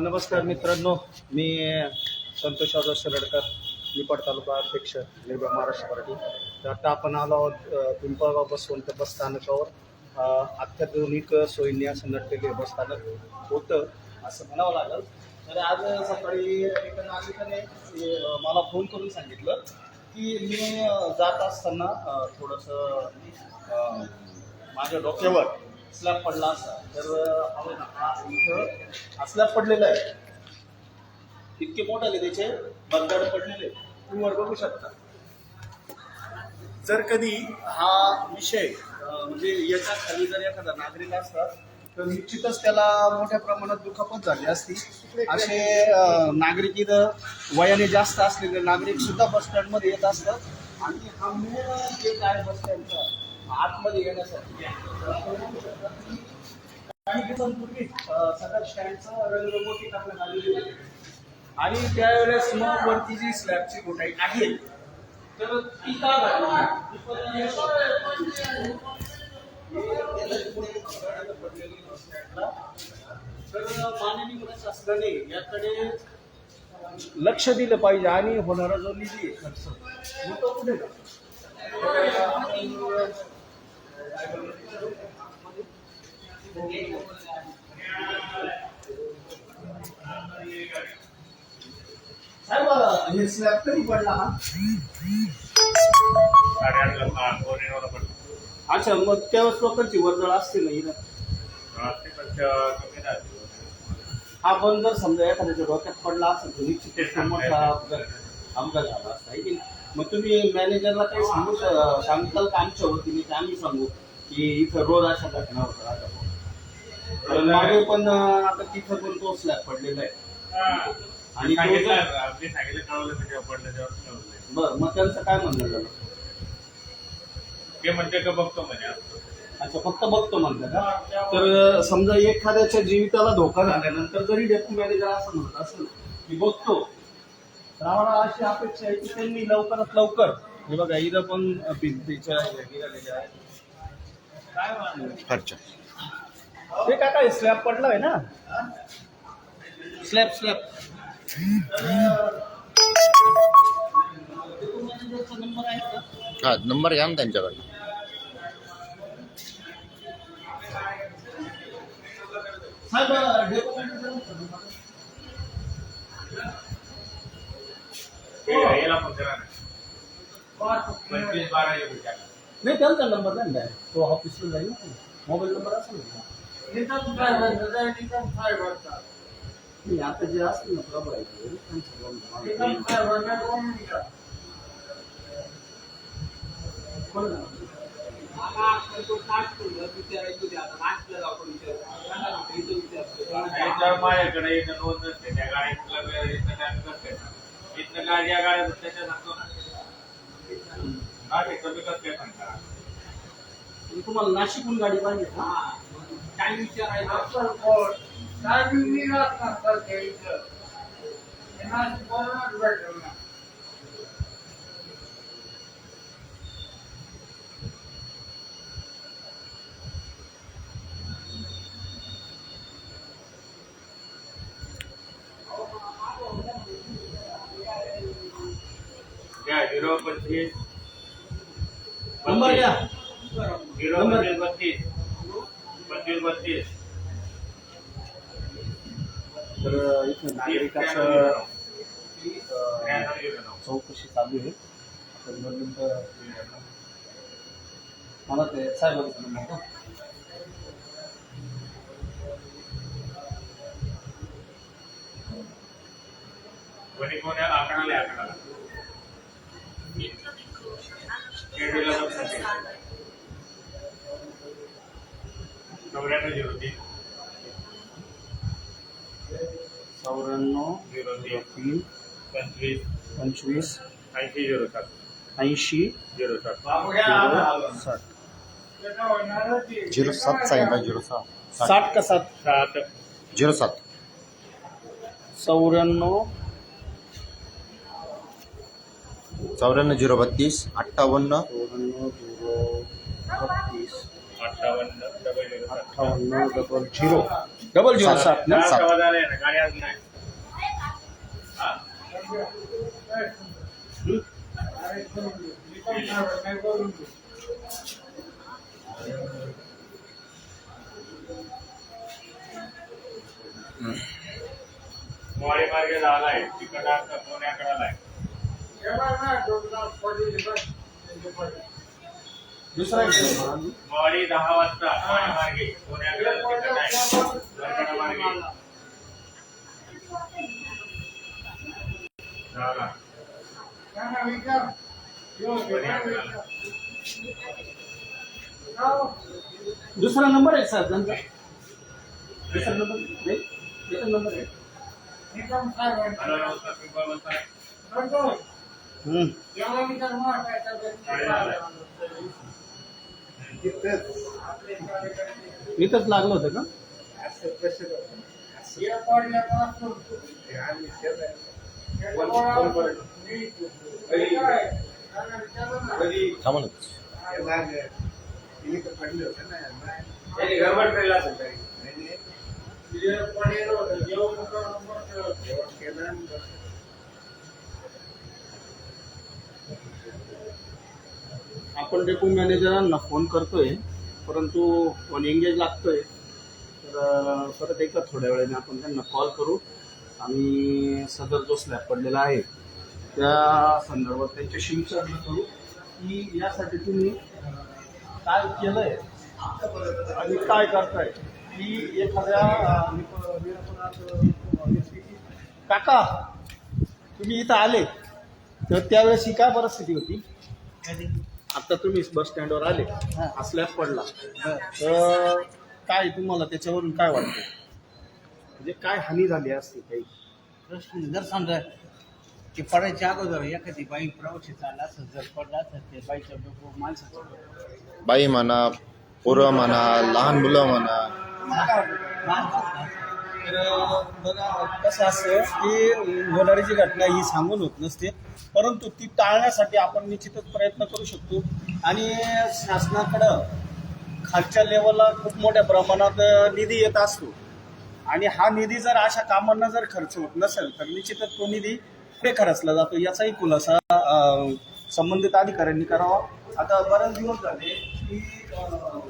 नमस्कार मित्रांनो. मी संतोष यादव सरडकर निपाड तालुका अध्यक्ष निर्भय महाराष्ट्र पार्टी तर आता आपण आलो आहोत पिंपळगाव बसवंत बस स्थानकावर. अत्याधुनिक सोयींनी असं नटलेले बस स्थानक होतं असं म्हणावं लागलं. तर आज सकाळी एका नागरिकाने मला फोन करून सांगितलं की मी जात असताना थोडंसं माझ्या डोक्यावर स्लॅब पडला असता तर ना, हा इथं स्लॅब पडलेला आहे. इतके मोठाले त्याचे बंगाड पडलेले. तुम्ही वर बघू शकता. जर कधी हा विषय म्हणजे याच्या खाली जर एखादा नागरिक असतात तर निश्चितच त्याला मोठ्या प्रमाणात दुखापत झाली असती. असे नागरिक इथं वयाने जास्त असलेले नागरिक सुद्धा बस स्टँडमध्ये येत असतात. आणि हा मूळ गेट आहे बस स्टँडचा आतमध्ये येण्यासाठी काही दिवसांपूर्वी सदर स्टँडचं रंगरंगोटी टाकण्यात आलेली होती. आणि त्यावेळेस मग वरती जी स्लॅबची गोटाई आहे तर ती का झाली? ती पण तर माननीय प्रशासनाने याकडे लक्ष दिलं पाहिजे आणि होणारा जो निधी आहे खर्च मग तो कुठे जातो? साहेब हे स्लॅब कधी पडला हा साडेआठला हा, पौर्णिमेला पडतो. अच्छा मग त्यावेळेस लोकांची वर्दळ असते ना इथं हा, ते पण जर समजा एखाद्याच्या डोक्यात पडला असेल तर निश्चित मोठा अपघात झाला असता है की नाही? मग तुम्ही मॅनेजरला काही सांगू श- सांगताल का आमच्या वतीने की आम्ही सांगू की इथं रोज अशा घटना होतात आता मागे पण अं, आता तिथं पण तो स्लॅब पडलेला आहे. आणि तो सांगितलं कळवलं ते जेव्हा पडलं तेव्हा कळवलं. बरं मग त्यांचं काय म्हणणं झालं ते म्हणते का बघतो म्हणे आज. अच्छा फक्त बघतो म्हणलं का तर समजा एखाद्याच्या जीविताला धोका झाल्यानंतर जरी डेप्टी मॅनेजर असं म्हणत असेल की बघतो. तर आम्हाला अशी अपेक्षा आहे की त्यांनी लवकरात लवकर हे बघा इथं पण भिंतीच्या हे आहेत? अच्छा ते काय काय स्लॅब पडला आहे ना? स्लॅब स्लॅब नंबर आहे का हा नंबर घ्या ना त्यांच्याकडनं पंचवीस बारा. नाही त्यांचा नंबर नाही द्या तो ऑफिसला जाईल ना मोबाईल नंबर असेल ना. नाही आता जे असतील ना प्रभू आहे ते, त्यांचा number. कोण आहे? याच्यावर माझ्याकडे इथं नोंद नसते त्या इथं टाइम नसते ना. इथनं गाडी या गाड्या त्याच्या सांगतो ना. हा ते कमी कसं काय सांगता तुम्हाला नाशिकहून गाडी पाहिजे का? काय विचारायचं द्या झिरो नंबर द्या झिरो बत्तीस बत्तीस तर इथं नागरिकाचं चौकशी चालू आहे तर नंतर मला ते साहेबांचा नंबर कोणी कोणी आकडाला आकडाला चौऱ्याण्णव झिरो तीन चौऱ्याण्णव झिरो तीन तीन पंचवीस. पंचवीस. ऐंशी झिरो सात ऐंशी झिरो सात साठ. झिरो सात सांगितलं झिरो सात. साठ का सात? सात. झिरो सात. चौऱ्याण्णव. चौऱ्याण्णव झिरो बत्तीस अठ्ठावन्न. चौऱ्याण्णव झिरो बत्तीस. अठ्ठावन्न. झिरो. अठ्ठावन्न डबल झिरो डबल झिरो सात ना सात. झाले आहे. मोवाडी मार्गे झालाय तिकडं आता पुण्याकडे आलाय दुसरा. मोवाडी दहा वाजता. मार्गे पुण्याकडे मार्गे. दुसरा नंबर आहे सर त्यांचा दुसरा नंबर नाही एकच नंबर आहे. हम्म. इथंच लागलं होतं का थांबा ना. गडबड केला असेल तरी आपण डेपो मॅनेजरांना फोन करतोय परंतु फोन एंगेज लागतोय तर परत एकदा थोड्या वेळाने आपण त्यांना कॉल करू. आणि सदर जो स्लॅब पडलेला आहे त्या संदर्भात त्यांच्याशी विचारणा करू की यासाठी तुम्ही काय केलंय? आणि काय करताय? की एखाद्या काका तुम्ही इथं आले तर त्यावेळेस ही काय परिस्थिती होती? आता तुम्ही बस स्टँडवर आले असल्यास पडला. तर काय तुम्हाला त्याच्यावरून काय वाटतं? म्हणजे काय हानी झाली असते काही? प्रश्न जर समजा ते पडायच्या अगोदर एखादी बाई प्रवासी चालला असं जर पडला तर ते बाईचं डोकं माणसाचं. बाई म्हणा पोरं म्हणा लहान मुलं म्हणा. माणसाचं. तर बघा कसं असतं की होणारी जी घटना ही सांगून होत नसते. परंतु ती टाळण्यासाठी आपण निश्चितच प्रयत्न करू शकतो. आणि शासनाकडं खालच्या लेवलला खूप मोठ्या प्रमाणात निधी येत असतो. आणि हा निधी जर अशा कामांना जर खर्च होत नसेल तर निश्चितच तो निधी पुढे खर्चला जातो. याचाही खुलासा संबंधित अधिकाऱ्यांनी करावा. आता बरेच दिवस झाले की अं,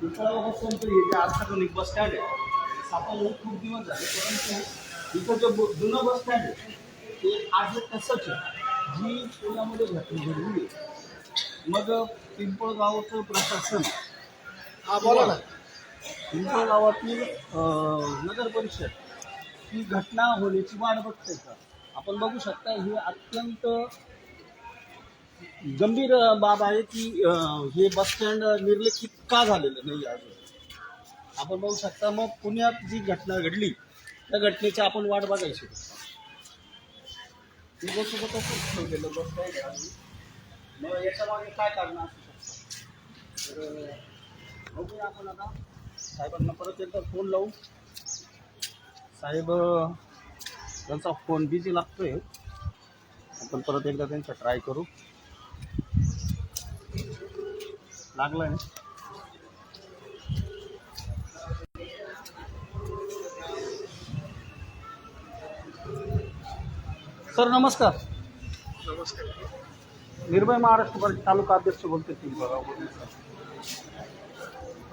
पिंपळापासून बस स्टँड आहे सापडून खूप दिवस झाले परंतु इथं जे जुनं बस स्टँड आहे ते आज तसंच आहे. जी पुण्यामध्ये घटना घडली. मग पिंपळगावचं प्रशासन हा बोला ना. पिंपळगावातील नगर परिषद ही घटना होण्याची वाट बघते का? आपण बघू शकता ही अत्यंत गंभीर बाब आहे की हे बस स्टँड निर्लक्षित का झालेलं नाही अजून आपण बघू शकता मग पुण्यात जी घटना घडली त्या घटनेची आपण वाट बघायची. सोबत असंच ठेवलेलं बस काय आहे अजून. मग याच्यामागे काय कारण असू शकतं? तर बघूया आपण आता. साहेबांना परत एकदा फोन लावू. साहेब त्यांचा फोन बिझी लागतोय. आपण परत एकदा त्यांचा ट्राय करू. लागला ना? सर नमस्कार. निर्भय महाराष्ट्र तालुका अध्यक्ष सर.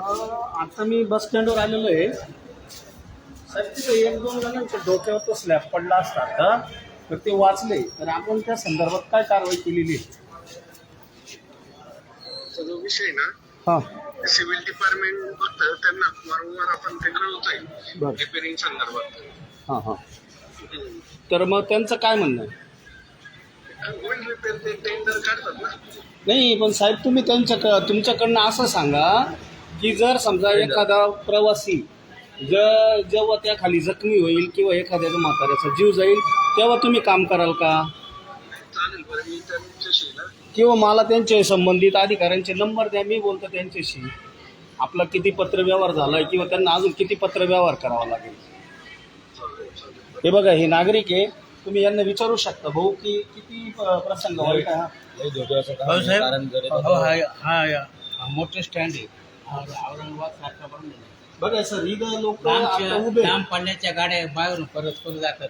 अं, आता मी बस स्टँडवर आलेलो आहे. साहेब तिथे एक दोन जणांच्या डोक्यावर तो स्लॅब पडला असता का? तर ते वाचले. तर आपण त्या संदर्भात काय कारवाई केलेली आहे? जो विषय ना हां. सिव्हिल डिपार्टमेंट बघतं त्यांना वारंवार आपण ते कळवतोय. रिपेअरिंग संदर्भात. हां हां. तर मग त्यांचं काय म्हणणं आहे? होईल रिपेअर ते टेंडर काढतात ना नाही पण साहेब तुम्ही त्यांच्या तुमच्याकडनं असं सांगा की जर समजा एखादा प्रवासी ज जेव्हा त्या खाली जखमी होईल किंवा एखाद्याचा म्हाताऱ्याचा जीव जाईल तेव्हा तुम्ही काम कराल का? चालेल बरं मी त्यांच्याशी ना किंवा मला त्यांचे संबंधित अधिकाऱ्यांचे नंबर द्या मी बोलतो त्यांच्याशी. आपला किती पत्रव्यवहार झाला किंवा त्यांना अजून किती पत्रव्यवहार करावा लागेल? हे बघा हे नागरिक आहे. तुम्ही यांना विचारू शकता भाऊ की किती प्रसंग वाईट आहे. हा? हो हा हा हा मोठं स्टँड आहे. औरंगाबाद सारखा. बघा सर इथं लोक उभे लांब पल्ल्याच्या गाड्या बाहेरून परत परत जातात.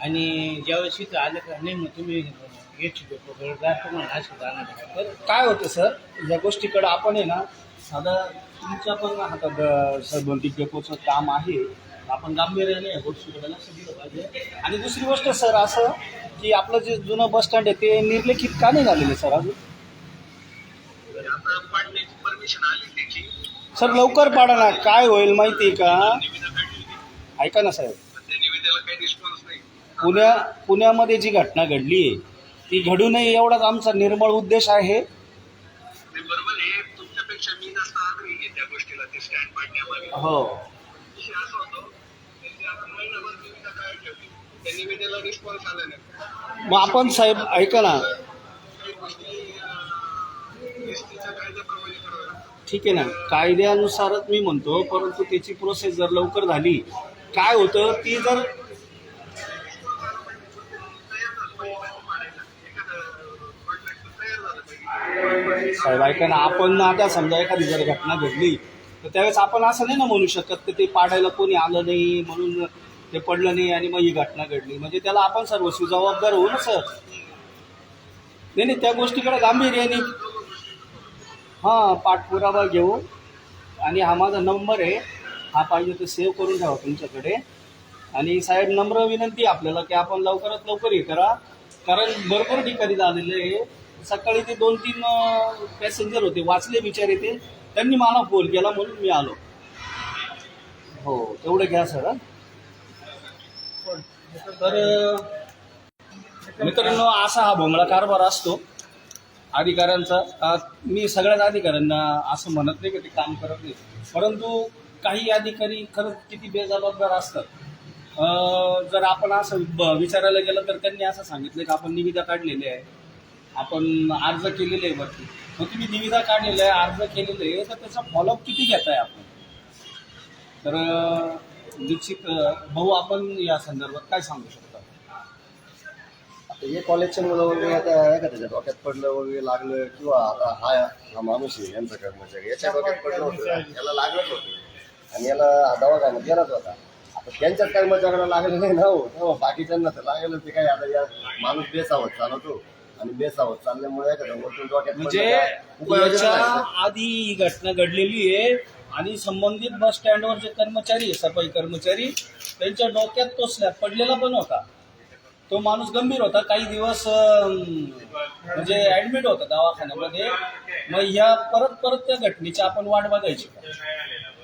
आणि ज्यावेळेस इथं आलं का नाही मग तुम्ही काय होतं सर? या गोष्टीकडे आपण आहे ना साधा तुमच्या पण हातात संबंधित डेपोचं काम आहे. आपण गांभीर्याने या गोष्टीकडे लक्ष दिलं पाहिजे. आणि दुसरी गोष्ट सर असं की आपलं जे जुनं बस स्टँड आहे ते निर्लेखित का नाही झालेलं सर अजून? आता पाडण्याची परमिशन आली त्याची. सर लवकर पाडा ना. काय होईल माहिती आहे का? निविदा काढली ऐका ना साहेब. पण त्या निविदेला काही रिस्पॉन्स नाही. पुण्या पुण्यामध्ये जी घटना घडली आहे ती घडू नये एवढाच आमचा निर्मळ उद्देश आहे. ते बरोबर आहे. तुमच्यापेक्षा मी जास्त आग्रही आहे त्या गोष्टीला ते स्टँड पाडण्यामागे. हो. विषय असा होतो मग आपण साहेब ऐका ना. ठीक आहे ना. कायद्यानुसारच मी म्हणतो परंतु त्याची प्रोसेस जर लवकर झाली. काय होतं ती जर साहेब ऐका ना आपण ना आता समजा एखादी जर घटना घडली तर त्यावेळेस आपण असं नाही ना म्हणू शकत की ते पाडायला कोणी आलं नाही म्हणून ते पडलं नाही आणि मग ही घटना घडली. म्हणजे त्याला आपण सर्वस्वी जबाबदार होऊ ना सर? नाही नाही त्या गोष्टीकडे गांभीर्याने. हां पाठपुरावा घेऊ आणि हा माझा नंबर आहे. हा पाहिजे तर सेव्ह करून ठेवा तुमच्याकडे. आणि साहेब नम्र विनंती आपल्याला की आपण लवकरात लवकर हे करा. कारण भरपूर ठिकाणी झालेलं आहे. सकाळी ते दोन तीन पॅसेंजर होते. वाचले बिचारे ते. त्यांनी मला फोन केला म्हणून मी आलो. हो तेवढं घ्या सर. तर मित्रांनो असा हा भोंगळा कारभार असतो. अधिकाऱ्यांचा मी सगळ्याच अधिकाऱ्यांना असं म्हणत नाही की ते काम करत नाही. परंतु काही अधिकारी खरंच किती बेजबाबदार असतात. जर आपण असं विचारायला गेलं तर त्यांनी असं सांगितलं की आपण निविदा काढलेली आहे आपण अर्ज केलेले आहे वरती. मग तुम्ही निविदा काढलेला आहे अर्ज केलेलं आहे तर त्याचा फॉलोअप किती घेताय आपण? तर निश्चित दीक्षित भाऊ आपण या संदर्भात काय सांगू शकता? आता हे कॉलेजचे मुलं वगैरे आता नाही का त्याच्या डोक्यात पडलं वगैरे लागलं किंवा आता हा हा माणूस आहे यांचा कर्मचारी याच्या डोक्यात पडलं होतं. याला लागलंच होतं. आणि याला दवाखान्यात गेलाच होता. आता त्यांच्याच कर्मचाऱ्याला लागलं नाही ना हो? बाकीच्यांना तर लागलं ते काय आता या माणूस बेसावत चालवतो. आणि बेसावत चालल्यामुळे एखादा वरतून डोक्यात पडलं म्हणजे? उपाययोजना याच्या नाही. आधी ही घटना घडलेली आहे आणि संबंधित बस स्टँडवर जे कर्मचारी आहे सफाई कर्मचारी त्यांच्या डोक्यात तो स्लॅब पडलेला पण होता तो माणूस गंभीर होता काही दिवस अं, म्हणजे ऍडमिट होता दवाखान्यामध्ये मग ह्या परत परत त्या घटनेची आपण वाट बघायची का?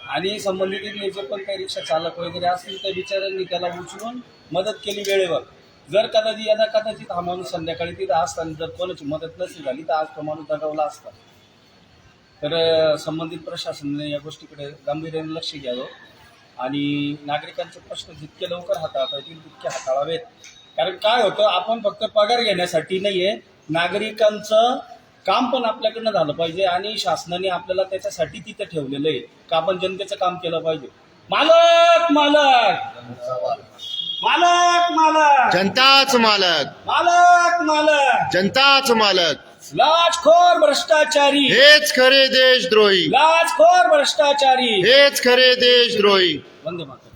आणि संबंधित इथले जे पण काही रिक्षा चालक वगैरे असतील त्या बिचाऱ्यांनी त्याला उचलून मदत केली वेळेवर जर कदाचित यदा कदाचित हा माणूस संध्याकाळी तिथं असताना जर कोणाची मदत नसेल झाली तर आज तो माणूस दगावला असता. तर संबंधित प्रशासनाने या गोष्टीकडे गांभीर्याने लक्ष घ्यावं. आणि नागरिकांचे प्रश्न जितके लवकर हाताळता येतील तितके हाताळावेत. कारण काय होतं आपण फक्त पगार घेण्यासाठी नाही आहे नागरिकांचं काम पण आपल्याकडनं झालं पाहिजे आणि शासनाने आपल्याला त्याच्यासाठी तिथे ठेवलेलं आहे का आपण जनतेचं काम केलं पाहिजे. मालक मालक! मालक मालक. जनताच मालक. मालक मालक. जनताच मालक. लाचखोर भ्रष्टाचारी. हेच खरे देशद्रोही. लाचखोर भ्रष्टाचारी. हेच खरे देशद्रोही. वंदे मातरम.